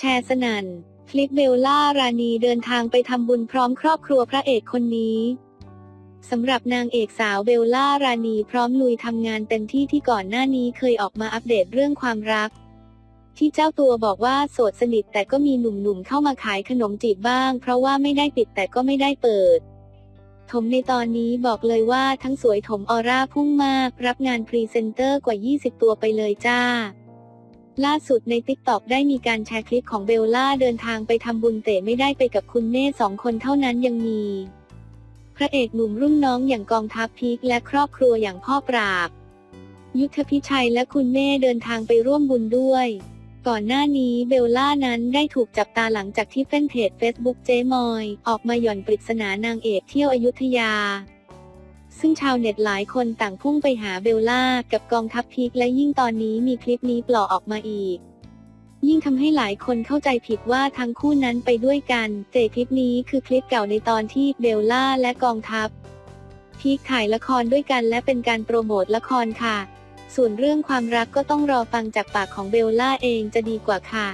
ชร์สนั่นคลิปเบลล่ารานีเดินทางไปทำบุญพร้อมครอบครัวพระเอกคนนี้สำหรับนางเอกสาวเบลล่ารานีพร้อมลุยทำงานเต็มที่ที่ก่อนหน้านี้เคยออกมาอัปเดตเรื่องความรัก ที่เจ้าตัวบอกว่าโสดสนิทแต่ก็มีหนุ่มๆเข้ามาขายขนมจีบบ้าง เพราะว่าไม่ได้ปิดแต่ก็ไม่ได้เปิด ถมในตอนนี้บอกเลยว่าทั้งสวยถมออร่าพุ่งมาก รับงานพรีเซนเตอร์กว่า 20 ตัวไปเลยจ้า ล่าสุดใน t ิ k t o k ได้มีการแชร์คลิปของเบลล่าเดินทางไปทำบุญแต่ไม่ได้ไปกับคุณเน่สองคนเท่านั้นยังมี พระเอกหนุ่มรุ่นน้องอย่างกองทัพพีคและครอบครัวอย่างพ่อปราบ ยุทธพิชัยและคุณเน่เดินทางไปร่วมบุญด้วย ก่อนหน้านี้เบลล่านั้นได้ถูกจับตาหลังจากที่แฟนเพจ Facebook เจมอย ออกมาหย่อนปริศนานางเอกเที่ยวอยุธยา ซึ่งชาวเน็ตหลายคนต่างพุ่งไปหาเบลล่ากับกองทัพพีคและยิ่งตอนนี้มีคลิปนี้ปล่อออกมาอีก ยิ่งทำให้หลายคนเข้าใจผิดว่าทั้งคู่นั้นไปด้วยกันเจคลิปนี้คือคลิปเก่าในตอนที่เบลล่าและกองทัพ พีคถ่ายละครด้วยกันและเป็นการโปรโมทละครค่ะ ส่วนเรื่องความรักก็ต้องรอฟังจากปากของเบลล่าเองจะดีกว่าค่ะ